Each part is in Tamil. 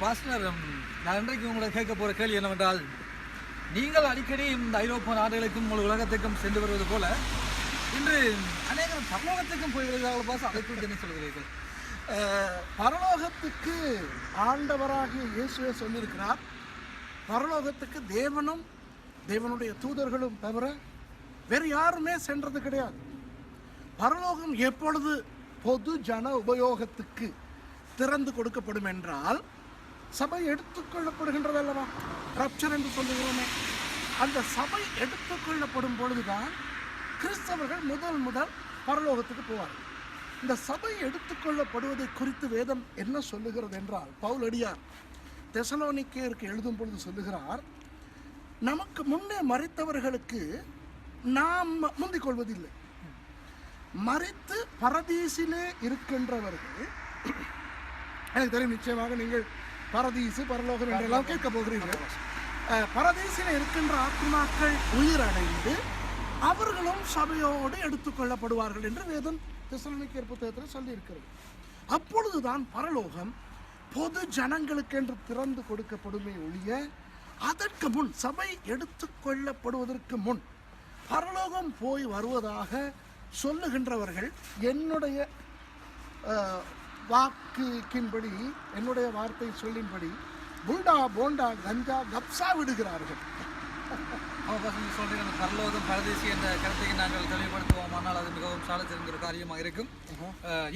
பாஸ்டர் நான் இன்றைக்கு உங்களை கேட்க போகிற கேள்வி என்னவென்றால் நீங்கள் அடிக்கடி இந்த ஐரோப்பிய நாடுகளுக்கும் உலகத்துக்கும் சென்று வருவது போல இன்று அநேகம் பரலோகத்துக்கும் போய் வருகிறார்கள் பாஸ் அதை குறித்து என்ன சொல்கிறீர்கள்? பரலோகத்துக்கு ஆண்டவராகிய இயேசுவே சொல்லியிருக்கிறார். பரலோகத்துக்கு தேவனும் தேவனுடைய தூதர்களும் தவிர வேறு யாருமே சென்றது கிடையாது. பரலோகம் எப்பொழுது பொது ஜன உபயோகத்துக்கு திறந்து கொடுக்கப்படும் என்றால் சபை எடுத்துக்கொள்ளப்படுகின்றது அல்லவா? ரப்சர் என்று சொல்லுகிறோமே. அந்த சபை எடுத்துக்கொள்ளப்படும் பொழுதுதான் கிறிஸ்தவர்கள் முதல் முதல் பரலோகத்துக்கு போவார்கள். இந்த சபை எடுத்துக்கொள்ளப்படுவதை குறித்து வேதம் என்ன சொல்லுகிறது என்றால் பவுலடியார் தெசலோனிக்கேயருக்கு எழுதும் பொழுது சொல்லுகிறார் நமக்கு முன்னே மறைத்தவர்களுக்கு நாம் முந்திக் கொள்வதில்லை மறைத்து பரதீசிலே இருக்கின்றவர்கள் எனக்கு தெரியும் நிச்சயமாக நீங்கள் பரதீசு பரலோகம் என்றெல்லாம் கேட்க போகிறீர்கள். அஹ், இருக்கின்ற ஆத்மாக்கள் உயிரடைந்து அவர்களும் சபையோடு எடுத்துக்கொள்ளப்படுவார்கள் என்று வேதம் தெசலோனிக்கேயர் புத்தகத்தில் சொல்லியிருக்கிறது. அப்பொழுதுதான் பரலோகம் பொது ஜனங்களுக்கென்று திறந்து கொடுக்கப்படுமே ஒழிய அதற்கு முன் சபை எடுத்துக்கொள்ளப்படுவதற்கு முன் பரலோகம் போய் வருவதாக சொல்லுகின்றவர்கள் என்னுடைய வாக்குக்கின்படி என்னுடைய வார்த்தை சொல்லின்படி புல்டா போண்டா கஞ்சா கப்சா விடுகிறார்கள். நீங்கள் அந்த பரலோகம் பரதேசி என்ற கருத்தை நாங்கள் தெளிவுபடுத்துவோமானால் அது மிகவும் சால சிறந்த ஒரு காரியமாக இருக்கும்.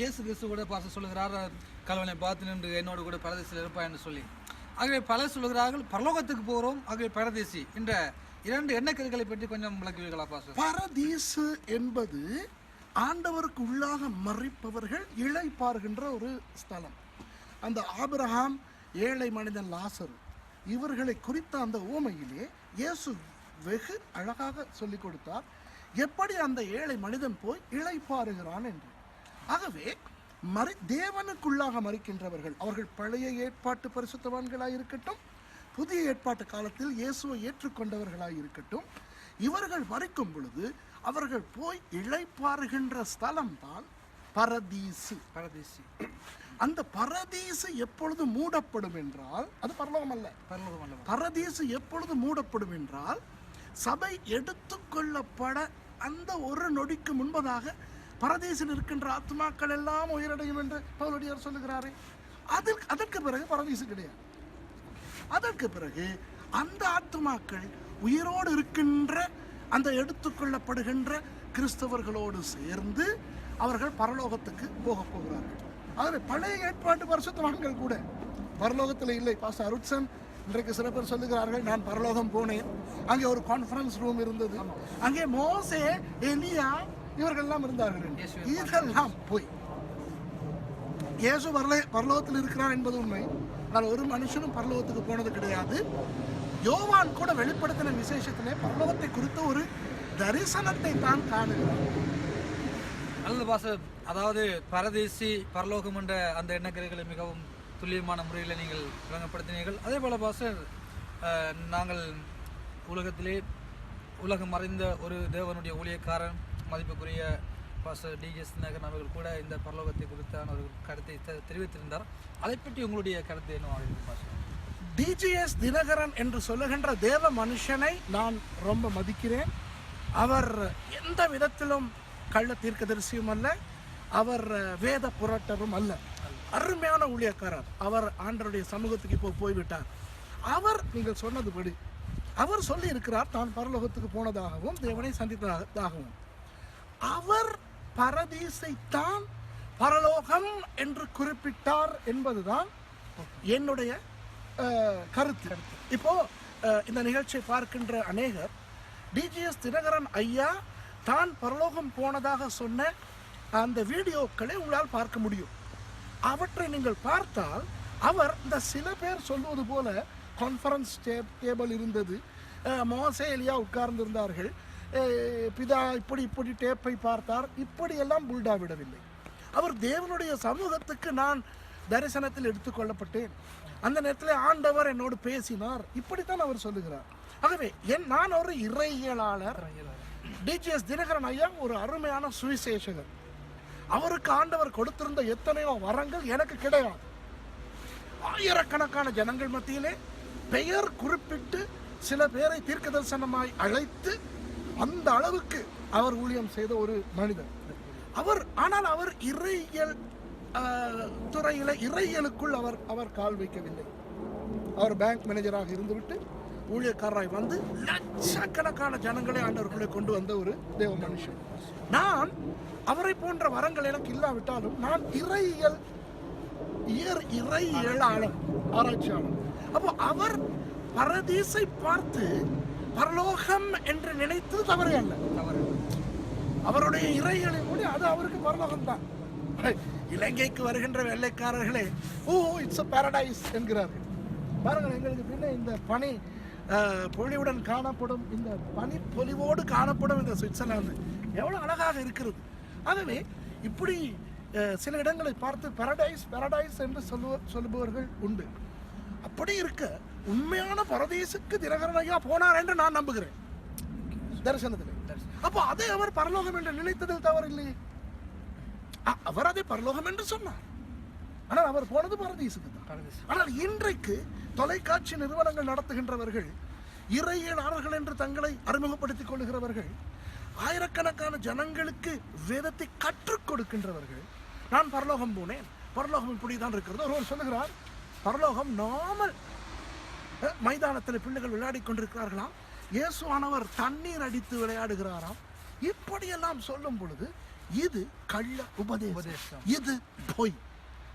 இயேசு கிறிஸ்து கூட பாச சொல்லுகிறார் கலவனை பார்த்து நின்று என்னோடு கூட பரதேசியில் இருப்பா என்று சொல்லி. ஆகவே பலர் சொல்கிறார்கள் பரலோகத்துக்கு போகிறோம் ஆகவே பரதேசி என்ற இரண்டு எண்ணக்கருகளை பற்றி கொஞ்சம் விளக்குவீர்களா பாச பரதீசு என்பது ஆண்டவருக்கு உள்ளாக மறிப்பவர்கள் இழைப்பார்கின்ற ஒரு ஸ்தலம். அந்த ஆபிரஹாம் ஏழை மனிதன் லாசரு இவர்களை குறித்த அந்த ஊமையிலே இயேசு வெகு அழகாக சொல்லிக் கொடுத்தார் எப்படி அந்த ஏழை மனிதன் போய் இழைப்பாருகிறான் என்று. ஆகவே மறி தேவனுக்குள்ளாக மறிக்கின்றவர்கள். அவர்கள் பழைய ஏற்பாட்டு பரிசுத்தவான்களாய் இருக்கட்டும் புதிய ஏற்பாட்டு காலத்தில் இயேசுவை ஏற்றுக்கொண்டவர்களாய் இருக்கட்டும் இவர்கள் மறிக்கும் பொழுது அவர்கள் போய் இளைப்பாறுகின்ற ஸ்தலம் தான் பரதீசு. பரதேசி. அந்த பரதீசு எப்பொழுது மூடப்படும் என்றால் அது பரலோகம் அல்ல. பரலோகம் அல்லவா பரதீசு எப்பொழுது மூடப்படும் என்றால் சபை எடுத்துக்கொள்ளப்பட அந்த ஒரு நொடிக்கு முன்பதாக பரதேசில் இருக்கின்ற ஆத்மாக்கள் எல்லாம் உயிரடையும் என்று பவுலடியார் சொல்லுகிறாரே. அதற்கு அதற்கு பிறகு பரதேசம் கிடையாது. அதற்கு பிறகு அந்த ஆத்மாக்கள் உயிரோடு இருக்கின்ற அந்த எடுத்துக்கொள்ளப்படுகின்ற கிறிஸ்தவர்களோடு சேர்ந்து அவர்கள் பரலோகத்துக்கு போக போகிறார்கள். அதில் பழைய ஏற்பாட்டு பரிசுத்தவான்கள் கூட. பரலோகத்தில் இல்லை பாஸ்டர் அருட்சன் இன்றைக்கு சில பேர் சொல்லுகிறார்கள் நான் பரலோகம் போனேன். அங்கே ஒரு கான்ஃபரன்ஸ் ரூம் இருந்தது. அங்கே மோசே எலியா இவர்கள் எல்லாம் இருந்தார்கள். இதெல்லாம் போய் இயேசு பரல பரலோகத்தில் இருக்கிறார் என்பது உண்மை. ஆனால் ஒரு மனுஷனும் பரலோகத்துக்கு போனது கிடையாது. யோவான் கூட வெளிப்படுத்தின விசேஷத்திலே பரலோகத்தை குறித்த ஒரு தரிசனத்தை தான் காணுகிறார். நல்லது பாச அதாவது பரதேசி பரலோகம் என்ற அந்த எண்ணக்கருகளை மிகவும் துல்லியமான முறையில் நீங்கள் விளங்கப்படுத்தினீர்கள். அதே போல் பாச நாங்கள் உலகத்திலே உலகம் மறைந்த ஒரு தேவனுடைய ஊழியக்காரன் மதிப்புக்குரிய பாஸ்டர் டிஜிஎஸ் நகர் அவர்கள் கூட இந்த பரலோகத்தை குறித்தான ஒரு கருத்தை தெ- தெரிவித்திருந்தார். அதை பற்றி உங்களுடைய கருத்து என்ன பாஸ்டர்? டிஜிஎஸ் தினகரன் என்று சொல்லுகின்ற தேவ மனுஷனை நான் ரொம்ப மதிக்கிறேன். அவர் எந்த விதத்திலும் கள்ள தீர்க்கதரிசியும் அல்ல அவர் வேத புரட்டரும் அல்ல. அருமையான ஊழியக்காரர். அவர் ஆண்டருடைய சமூகத்துக்கு இப்போ போய்விட்டார். அவர் நீங்கள் சொன்னதுபடி அவர் சொல்லி இருக்கிறார் தான் பரலோகத்துக்கு போனதாகவும் தேவனை சந்தித்ததாகவும் அவர் பரதீசைத்தான் பரலோகம் என்று குறிப்பிட்டார் என்பதுதான் என்னுடைய கருத்து. இப்போ இந்த நிகழ்ச்சியை பார்க்கின்ற அநேகர் டிஜிஎஸ் தினகரன் ஐயா தான் பரலோகம் போனதாக சொன்ன அந்த வீடியோக்களை உங்களால் பார்க்க முடியும். அவற்றை நீங்கள் பார்த்தால் அவர் இந்த சில பேர் சொல்வது போல கான்ஃபரன்ஸ் டேபிள் இருந்தது. மோசேலியா மோசே உட்கார்ந்திருந்தார்கள். பிதா இப்படி இப்படி டேப்பை பார்த்தார். இப்படியெல்லாம் புல்டா விடவில்லை. அவர் தேவனுடைய சமூகத்துக்கு நான் தரிசனத்தில் எடுத்துக்கொள்ளப்பட்டேன் அந்த நேரத்தில் ஆண்டவர் என்னோடு பேசினார். இப்படித்தான் அவர் சொல்லுகிறார். ஆகவே என் நான் ஒரு இறையியலாளர். டிஜிஎஸ் தினகரன் ஐயா ஒரு அருமையான சுவிசேஷகர். அவருக்கு ஆண்டவர் கொடுத்திருந்த எத்தனையோ வரங்கள் எனக்கு கிடையாது. ஆயிரக்கணக்கான ஜனங்கள் மத்தியிலே பெயர் குறிப்பிட்டு சில பேரை தீர்க்க தரிசனமாய் அழைத்து அந்த அளவுக்கு அவர் ஊழியம் செய்த ஒரு மனிதர். அவர் ஆனால் அவர் இறையியல் துறையில் இறையலுக்குள் இறையியலுக்குள் அவர் அவர் கால் வைக்கவில்லை. அவர் பேங்க் மேனேஜராக இருந்துவிட்டு ஊழியக்காரராய் வந்து லட்சக்கணக்கான ஜனங்களை ஆண்டவர்களை கொண்டு வந்த ஒரு தேவ மனுஷன். நான் அவரை போன்ற வரங்கள் எனக்கு இல்லாவிட்டாலும் நான் இறையியல் இயற் இறையியலாளர் ஆராய்ச்சியாளர் அப்போ அவர் பரதீசை பார்த்து பரலோகம் என்று நினைத்தது தவறு அல்ல. தவறு. அவருடைய இறைகளை மூடி அது அவருக்கு பரலோகம் தான். இலங்கைக்கு வருகின்ற வெள்ளைக்காரர்களே ஓ இட்ஸ் அ பாரடைஸ் என்கிறார்கள் பாருங்கள் எங்களுக்கு பின்ன இந்த பனி பொழிவுடன் காணப்படும் இந்த பனி பொலிவோடு காணப்படும் இந்த சுவிட்சர்லாந்து எவ்வளோ அழகாக இருக்கிறது. ஆகவே இப்படி சில இடங்களை பார்த்து பாரடைஸ் பாரடைஸ் என்று சொல்லுவ சொல்லுபவர்கள் உண்டு. அப்படி இருக்க உண்மையான பரதேசுக்கு தினகரன் ஐயா போனார் என்று நான் நம்புகிறேன். தரிசனத்தில். அப்போ அதை அவர் பரலோகம் என்று நினைத்ததில் தவறில்லை. அவர் அதை பரலோகம் என்று சொன்னார். ஆனால் அவர் போனது பரதீசுக்கு தான். பரதேசி. ஆனால் இன்றைக்கு தொலைக்காட்சி நிறுவனங்கள் நடத்துகின்றவர்கள் இறையியலாளர்கள் என்று தங்களை அறிமுகப்படுத்திக் கொள்கிறவர்கள் ஆயிரக்கணக்கான ஜனங்களுக்கு வேதத்தை கற்றுக் கொடுக்கின்றவர்கள் நான் பரலோகம் போனேன். பரலோகம் இப்படிதான் இருக்கிறது. ஒருவர் சொல்லுகிறார் பரலோகம் நாமல் மைதானத்தில் பிள்ளைகள் விளையாடி கொண்டிருக்கிறார்களாம். இயேசுவானவர் தண்ணீர் அடித்து விளையாடுகிறாராம். இப்படியெல்லாம் சொல்லும் பொழுது இது கள்ள உபதேசம். இது பொய்.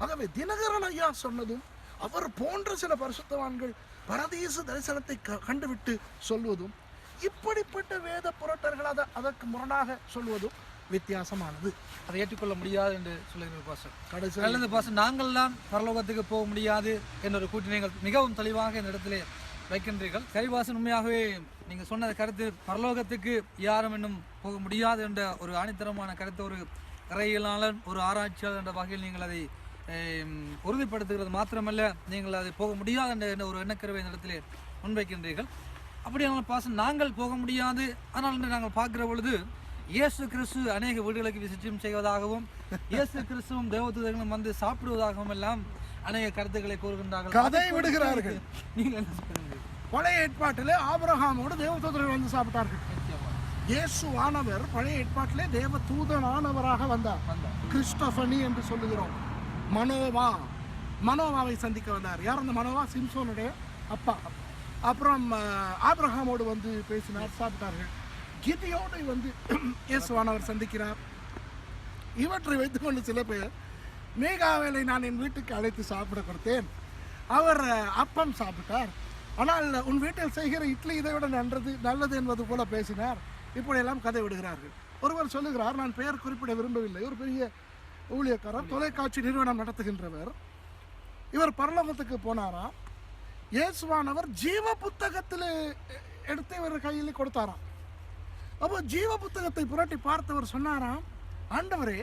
ஆகவே தினகரன் ஐயா சொன்னதும் அவர் போன்ற சில பரிசுத்தவான்கள் பரதீச தரிசனத்தை கண்டுவிட்டு சொல்வதும் இப்படிப்பட்ட வேத புரட்டர்கள் அதை அதற்கு முரணாக சொல்வதும் வித்தியாசமானது. அதை ஏற்றுக்கொள்ள முடியாது என்று சொல்லுகிறீர்கள் பாஸ்டர். கடைசி. நல்லது பாஸ்டர். நாங்கள் தான் பரலோகத்துக்கு போக முடியாது என்ற ஒரு கூட்டி நீங்கள் மிகவும் தெளிவாக இந்த இடத்திலே வைக்கின்றீர்கள். சரி பாசன் உண்மையாகவே நீங்கள் சொன்ன கருத்து. பரலோகத்துக்கு யாரும் இன்னும் போக முடியாது என்ற ஒரு ஆணித்தரமான கருத்து ஒரு இறையியலாளர் ஒரு ஆராய்ச்சியாளர் என்ற வகையில் நீங்கள் அதை உறுதிப்படுத்துகிறது. மாத்திரமல்ல நீங்கள் அதை போக முடியாது என்ற என்ற ஒரு எண்ணக்கருவை இந்த இடத்திலே முன்வைக்கின்றீர்கள். அப்படியானால் பாசன் நாங்கள் போக முடியாது. ஆனால் நாங்கள் பார்க்கிற பொழுது இயேசு கிறிஸ்து அநேக வீடுகளுக்கு விசிட்டம் செய்வதாகவும் இயேசு கிறிஸ்துவும் தேவதூதர்களும் வந்து சாப்பிடுவதாகவும் எல்லாம் அநேக கருத்துக்களை கூறுகின்றார்கள். கதை விடுகிறார்கள். நீங்கள் என்ன சொல்றீங்க பழைய ஏற்பாட்டிலே ஆபிரகாமோடு தேவதூதர்கள் வந்து சாப்பிட்டார்கள். நிச்சயமா. இயேசுவானவர் பழைய ஏற்பாட்டிலே தேவ தூதனானவராக வந்தார். கிறிஸ்டபனி என்று சொல்லுகிறோம். மனோவா மனோவாவை சந்திக்க வந்தார். யார் அந்த மனோவா? சிம்சோனுடைய அப்பா. அப்புறம் அஹ், ஆபிரகாமோடு வந்து பேசினார் சாப்பிட்டார்கள். கிதியோடு வந்து இயேசுவானவர் சந்திக்கிறார். இவற்றை வைத்துக்கொண்டு சில பேர் மேகாவேலை நான் என் வீட்டுக்கு அழைத்து சாப்பிட கொடுத்தேன். அவர் அப்பம் சாப்பிட்டார். ஆனால் உன் வீட்டில் செய்கிற இட்லி இதை விட நன்றது நல்லது என்பது போல பேசினார். இப்படியெல்லாம் கதை விடுகிறார்கள். ஒருவர் சொல்லுகிறார் நான் பெயர் குறிப்பிட விரும்பவில்லை. ஒரு பெரிய ஊழியக்காரர் தொலைக்காட்சி நிறுவனம் நடத்துகின்றவர். இவர் பரலோகத்துக்கு போனாராம் இயேசுவானவர் ஜீவ புத்தகத்தில் எடுத்து இவர் கையில் கொடுத்தாராம் அப்போ ஜீவ புத்தகத்தை புரட்டி பார்த்தவர் சொன்னாராம் ஆண்டவரே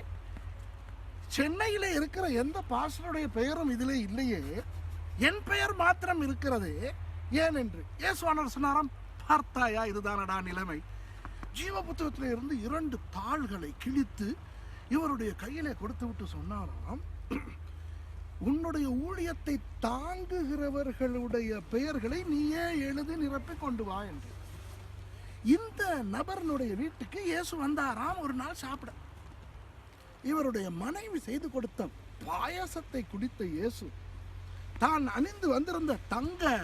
சென்னையில் இருக்கிற எந்த பாஸ்டருடைய பெயரும் இதிலே இல்லையே. என் பெயர் மாத்திரம் இருக்கிறது. ஏன் என்று இயேசுவானவர் சொன்னாராம் பார்த்தாயா இதுதானடா நிலைமை. ஜீவ புத்தகத்தில் இருந்து இரண்டு தாள்களை கிழித்து இவருடைய கையிலே கொடுத்து விட்டு சொன்னாராம் உன்னுடைய ஊழியத்தை தாங்குகிறவர்களுடைய பெயர்களை நீயே எழுதி நிரப்பி கொண்டு வா என்று. இந்த நபர்னுடைய வீட்டுக்கு இயேசு வந்தாராம். ஒரு நாள் சாப்பிட. இவருடைய மனைவி செய்து கொடுத்த பாயசத்தை குடித்த இயேசு தான் அணிந்து வந்திருந்த தங்க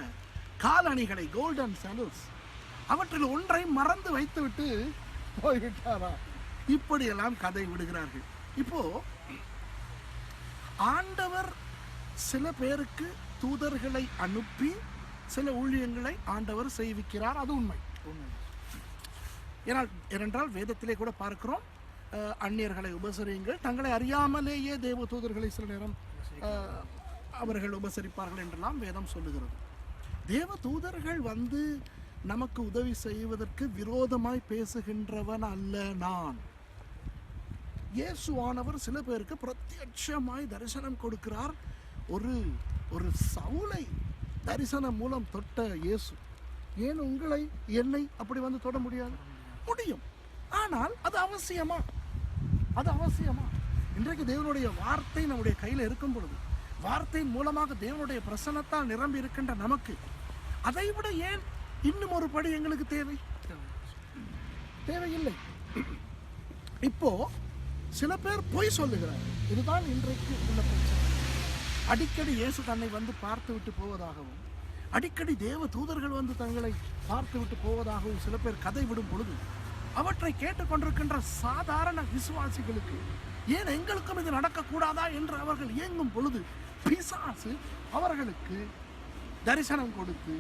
காலணிகளை கோல்டன் சலூஸ் அவற்றில் ஒன்றை மறந்து வைத்துவிட்டு போய்விட்டாரா? இப்படியெல்லாம் கதை விடுகிறார்கள். இப்போ ஆண்டவர் சில பேருக்கு தூதர்களை அனுப்பி சில ஊழியங்களை ஆண்டவர் செய்விக்கிறார். அது உண்மை. உண்மை. ஏனால் ஏனென்றால் வேதத்திலே கூட பார்க்கிறோம் அஹ், அந்நியர்களை உபசரியுங்கள். தங்களை அறியாமலேயே தேவ தூதர்களை சில நேரம் அவர்கள் உபசரிப்பார்கள் என்றெல்லாம் வேதம் சொல்லுகிறது. தேவ தூதர்கள் வந்து நமக்கு உதவி செய்வதற்கு விரோதமாய் பேசுகின்றவன் அல்ல நான். இயேசுவானவர் சில பேருக்கு பிரத்யட்சமாய் தரிசனம் கொடுக்கிறார். ஒரு ஒரு சவுளை தரிசனம் மூலம் தொட்ட இயேசு. ஏன் உங்களை என்னை அப்படி வந்து தொட முடியாது? முடியும். ஆனால் அது அவசியமா? அது அவசியமா? இன்றைக்கு தேவனுடைய வார்த்தை நம்முடைய கையில் இருக்கும் பொழுது வார்த்தையின் மூலமாக தேவனுடைய பிரசனத்தால் நிரம்பி இருக்கின்ற நமக்கு அதை விட ஏன் இன்னும் ஒரு படி எங்களுக்கு தேவை? தேவையில்லை. இப்போ சில பேர் பொய் சொல்லுகிறார்கள் இதுதான் இன்றைக்கு உள்ள பிரச்சனை. அடிக்கடி இயேசு தன்னை வந்து பார்த்து விட்டு போவதாகவும் அடிக்கடி தேவ தூதர்கள் வந்து தங்களை பார்த்துவிட்டு போவதாகவும் சில பேர் கதை விடும் பொழுது அவற்றை கேட்டுக்கொண்டிருக்கின்ற சாதாரண விசுவாசிகளுக்கு ஏன் எங்களுக்கும் இது நடக்கக்கூடாதா? என்று அவர்கள் இயங்கும் பொழுது பிசாசு அவர்களுக்கு தரிசனம் கொடுத்து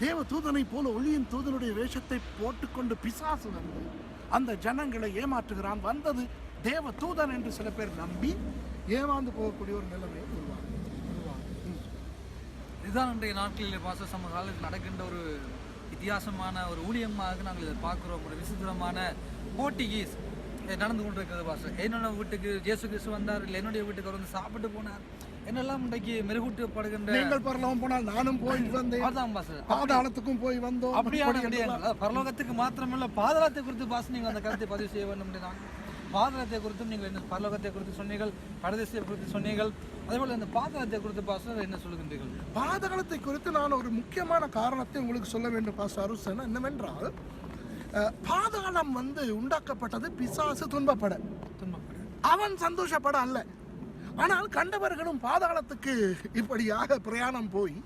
தேவ தூதனை போல ஒளியின் தூதனுடைய வேஷத்தை போட்டுக்கொண்டு பிசாசு வந்து அந்த ஜனங்களை ஏமாற்றுகிறான். வந்தது தேவ தூதன் என்று சில பேர் நம்பி ஏமாந்து போகக்கூடிய ஒரு நிலைமை இதுதான் இன்றைய நாட்களில் பாச சமகாலத்தில் நடக்கின்ற ஒரு வித்தியாசமான ஒரு ஊழியமாக நாங்கள் இதை பார்க்குறோம். ஒரு விசித்திரமான இது நடந்து கொண்டிருக்கிறது பாச. என்னோட வீட்டுக்கு இயேசு கிறிஸ்து வந்தார் இல்லை என்னுடைய வீட்டுக்கு அவர் வந்து சாப்பிட்டு போனார் என்னெல்லாம் இன்றைக்கு மெருகூட்டப்படுகின்ற நீங்கள் பரலோகம் போனால் நானும் போய் வந்தேன். அதுதான் பாச. பாதாளத்துக்கும் போய் வந்தோம். அப்படியான பரலோகத்துக்கு மாத்திரமல்ல பாதாளத்தை குறித்து பாச நீங்கள் அந்த கருத்தை பதிவு செய்ய வேண்டும் நான் பாதாளத்தை குறித்தும் நீங்கள் என்ன பரலோகத்தை குறித்து சொன்னீர்கள் பரதேசியை குறித்து சொன்னீர்கள் அதே போல இந்த பாதாளத்தை குறித்து பாச என்ன சொல்லுகின்றீர்கள்? பாதகலத்தை குறித்து நான் ஒரு முக்கியமான காரணத்தை உங்களுக்கு சொல்ல வேண்டும் பாஸ்டர் அருசன். என்னவென்றால் பாதாளம் வந்து உண்டாக்கப்பட்டது பிசாசு துன்பப்பட. துன்பப்படு. அவன் சந்தோஷப்பட அல்ல. ஆனால் கண்டவர்களும் பாதாளத்துக்கு இப்படியாக பிரயாணம் போய்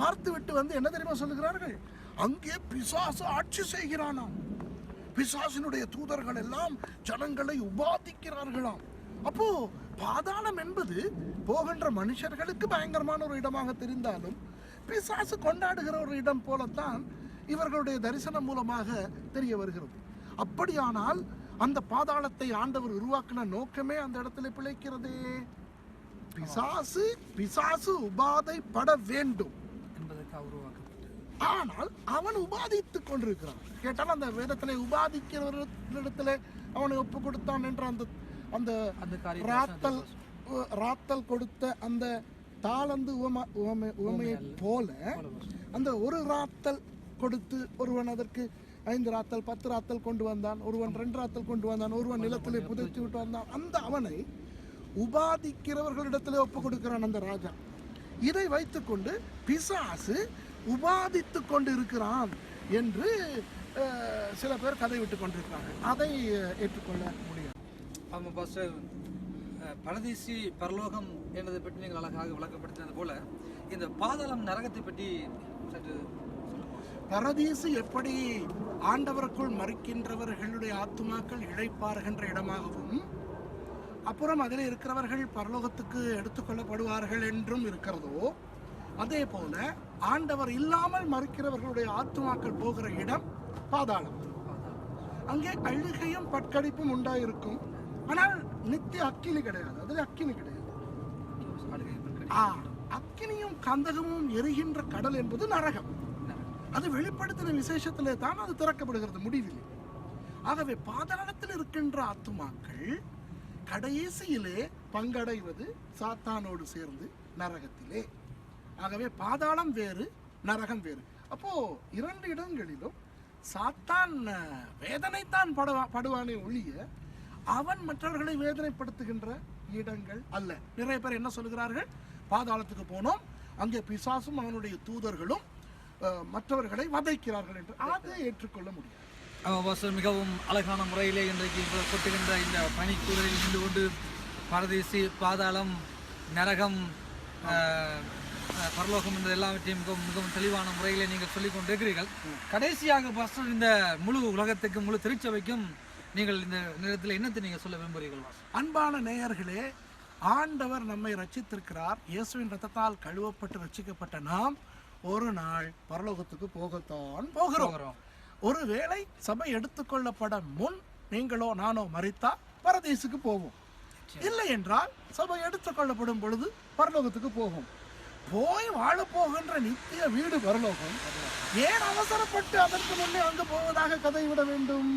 பார்த்து விட்டு வந்து என்ன தெரியுமா சொல்லுகிறார்கள்? அங்கே பிசாசு ஆட்சி செய்கிறானாம். பிசாசினுடைய தூதர்கள் எல்லாம் ஜனங்களை உபாதிக்கிறார்களாம். அப்போ பாதாளம் என்பது போகின்ற மனுஷர்களுக்கு பயங்கரமான ஒரு இடமாக தெரிந்தாலும் பிசாசு கொண்டாடுகிற ஒரு இடம் போலத்தான் இவர்களுடைய தரிசனம் மூலமாக தெரிய வருகிறது. அப்படியானால் அந்த பாதாளத்தை ஆண்டவர் உருவாக்கின நோக்கமே அந்த இடத்துல பிழைக்கிறதே. பிசாசு பிசாசு உபாதைப்பட வேண்டும். என்பதற்காக உருவாக்கப்பட்டது. ஆனால் அவன் உபாதித்துக் கொண்டிருக்கிறான். கேட்டால் அந்த வேதத்திலே உபாதிக்கிறவரிடத்துல அவனை ஒப்பு கொடுத்தான் என்ற அந்த அந்த ராத்தல் ராத்தல் கொடுத்த அந்த தாளந்து உவம உவமை உவமையை போல அந்த ஒரு ராத்தல் கொடுத்து ஒருவன் அதற்கு ஐந்து ராத்தல் பத்து ராத்தல் கொண்டு வந்தான். ஒருவன் ரெண்டு ராத்தல் கொண்டு வந்தான். ஒருவன் நிலத்திலே புதைத்து விட்டு வந்தான். அந்த அவனை உபாதிக்கிறவர்களிடத்திலே ஒப்பு கொடுக்கிறான் அந்த ராஜா. இதை வைத்துக்கொண்டு பிசாசு உபாதித்து கொண்டு இருக்கிறான் என்று சில பேர் கதை விட்டு கொண்டிருக்கிறாங்க அதை ஏற்றுக்கொள்ள முடியாது ஆமாம் பாஸ்டர் பரதேசி பரலோகம் என்பதை பற்றி நீங்கள் அழகாக விளக்கப்படுத்தினது போல இந்த பாதாளம் நரகத்தை பற்றி சற்று பரதீசு எப்படி ஆண்டவருக்குள் மறிக்கின்றவர்களுடைய ஆத்துமாக்கள் இழைப்பார்கின்ற இடமாகவும் அப்புறம் அதில் இருக்கிறவர்கள் பரலோகத்துக்கு எடுத்துக்கொள்ளப்படுவார்கள் என்றும் இருக்கிறதோ அதே போல ஆண்டவர் இல்லாமல் மறிக்கிறவர்களுடைய ஆத்துமாக்கள் போகிற இடம் பாதாளம். அங்கே அழுகையும் பட்கடிப்பும் உண்டாயிருக்கும். ஆனால் நித்திய அக்கினி கிடையாது. அதில் அக்கினி கிடையாது. அக்கினியும் கந்தகமும் எரிகின்ற கடல் என்பது நரகம். அது வெளிப்படுத்தின விசேஷத்திலே தான் அது திறக்கப்படுகிறது முடிவில். ஆகவே பாதாளத்தில் இருக்கின்ற ஆத்துமாக்கள் கடைசியிலே பங்கடைவது சாத்தானோடு சேர்ந்து நரகத்திலே. ஆகவே பாதாளம் வேறு நரகம் வேறு. அப்போ இரண்டு இடங்களிலும் சாத்தான் வேதனைத்தான் படுவா படுவானே ஒழிய அவன் மற்றவர்களை வேதனைப்படுத்துகின்ற இடங்கள் அல்ல. நிறைய பேர் என்ன சொல்லுகிறார்கள் பாதாளத்துக்கு போனோம். அங்கே பிசாசும் அவனுடைய தூதர்களும் மற்றவர்களை வதைக்கிறார்கள் என்று. அதை ஏற்றுக்கொள்ள முடியாது. ஆமாம் பாஸ்டர் மிகவும் அழகான முறையிலே இன்றைக்கு கொட்டுகின்ற இந்த பனிக்கூடலில் நின்று கொண்டு பரதேசி பாதாளம் நரகம் பரலோகம் என்ற எல்லாவற்றையும் மிகவும் மிகவும் தெளிவான முறையிலே நீங்கள் சொல்லிக் கொண்டிருக்கிறீர்கள் கடைசியாக பாஸ்டர் இந்த முழு உலகத்துக்கும் முழு திருச்சபைக்கும் நீங்கள் இந்த நேரத்தில் என்னத்தை நீங்கள் சொல்ல விரும்புகிறீர்கள் அன்பான நேயர்களே ஆண்டவர் நம்மை ரட்சித்திருக்கிறார். இயேசுவின் ரத்தத்தால் கழுவப்பட்டு ரட்சிக்கப்பட்ட நாம் ஒரு நாள் பரலோகத்துக்கு போகத்தான் போகிறோம். ஒருவேளை சபை எடுத்துக்கொள்ளப்பட முன் நீங்களோ நானோ மறித்தா பரதேசுக்கு போவோம். இல்லை என்றால் சபை எடுத்துக்கொள்ளப்படும் பொழுது பரலோகத்துக்கு போகும் போய் வாழ போகின்ற நித்திய வீடு பரலோகம். ஏன் அவசரப்பட்டு அதற்கு முன்னே அங்கு போவதாக கதை விட வேண்டும்?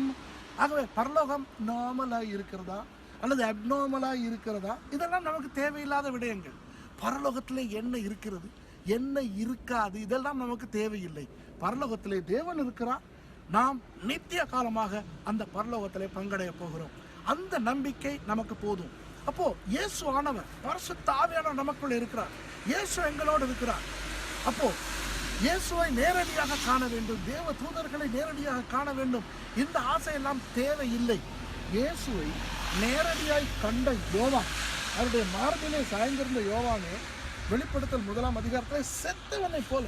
ஆகவே பரலோகம் நார்மலாக இருக்கிறதா? அல்லது அப்நார்மலாக இருக்கிறதா? இதெல்லாம் நமக்கு தேவையில்லாத விடயங்கள். பரலோகத்தில் என்ன இருக்கிறது? என்ன இருக்காது? இதெல்லாம் நமக்கு தேவையில்லை. பரலோகத்திலே தேவன் இருக்கிறார். நாம் நித்திய காலமாக அந்த பரலோகத்திலே பங்கடைய போகிறோம். அந்த நம்பிக்கை நமக்கு போதும். அப்போ இயேசு ஆனவர் பரிசு தாவியான நமக்குள்ள இருக்கிறார். இயேசு எங்களோடு இருக்கிறார். அப்போ இயேசுவை நேரடியாக காண வேண்டும் தேவ தூதர்களை நேரடியாக காண வேண்டும். இந்த ஆசையெல்லாம் தேவையில்லை. இயேசுவை நேரடியாய் கண்ட யோவான் அவருடைய மார்பிலே சாய்ந்திருந்த யோவானே வெளிப்படுத்தல் முதலாம் அதிகாரத்தில் செத்தவனை போல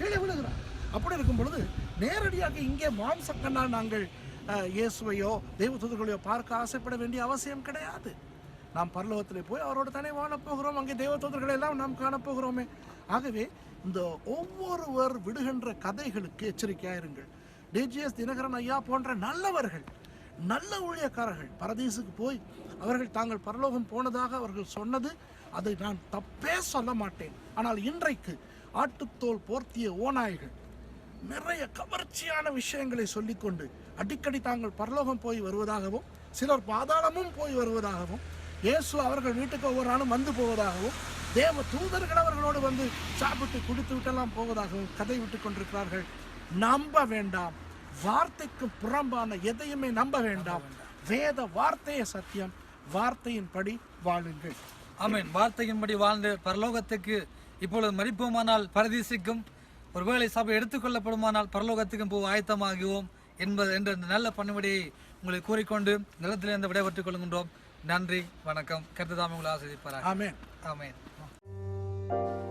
கீழே விழுகிறார். அப்படி இருக்கும் பொழுது நேரடியாக இங்கே மாம்ச கண்ணால் நாங்கள் இயேசுவையோ தெய்வ தூதர்களையோ பார்க்க ஆசைப்பட வேண்டிய அவசியம் கிடையாது. நாம் பரலோகத்தில் போய் அவரோடு தானே வாழப்போகிறோம் அங்கே தெய்வ தூதர்களை எல்லாம் நாம் காணப்போகிறோமே ஆகவே இந்த ஒவ்வொருவர் விடுகின்ற கதைகளுக்கு எச்சரிக்கையாயிருங்கள். டிஜிஎஸ் தினகரன் ஐயா போன்ற நல்லவர்கள் நல்ல ஊழியக்காரர்கள் பரதீசுக்கு போய் அவர்கள் தாங்கள் பரலோகம் போனதாக அவர்கள் சொன்னது அதை நான் தப்பே சொல்ல மாட்டேன். ஆனால் இன்றைக்கு ஆட்டுத்தோல் போர்த்திய ஓநாய்கள் நிறைய கவர்ச்சியான விஷயங்களை சொல்லிக்கொண்டு அடிக்கடி தாங்கள் பரலோகம் போய் வருவதாகவும் சிலர் பாதாளமும் போய் வருவதாகவும் இயேசு அவர்கள் வீட்டுக்கு ஒவ்வொரு நாளும் வந்து போவதாகவும் தேவ தூதர்கள் அவர்களோடு வந்து சாப்பிட்டு குடித்து விட்டெல்லாம் போவதாகவும் கதை விட்டு கொண்டிருக்கிறார்கள். நம்ப வேண்டாம். வார்த்தைக்கு புறம்பான எதையுமே நம்ப வேண்டாம். வேத வார்த்தையே சத்தியம். வார்த்தையின்படி வாழுங்கள். ஆமென். வார்த்தையின்படி வாழ்ந்து பரலோகத்துக்கு இப்பொழுது மறிப்போமானால் பரதீசிக்கும். ஒருவேளை சபை எடுத்துக்கொள்ளப்படுமானால் பரலோகத்துக்கும் போக ஆயத்தமாகுவோம் என்பது என்ற இந்த நல்ல பணிபடியை உங்களுக்கு கூறிக்கொண்டு நிலத்திலிருந்து விடைபெற்றுக் கொள்கின்றோம். நன்றி வணக்கம். கருத்துதாமே உங்களை ஆசிரியப்பாராக ஆமென். ஆமென். Thank you.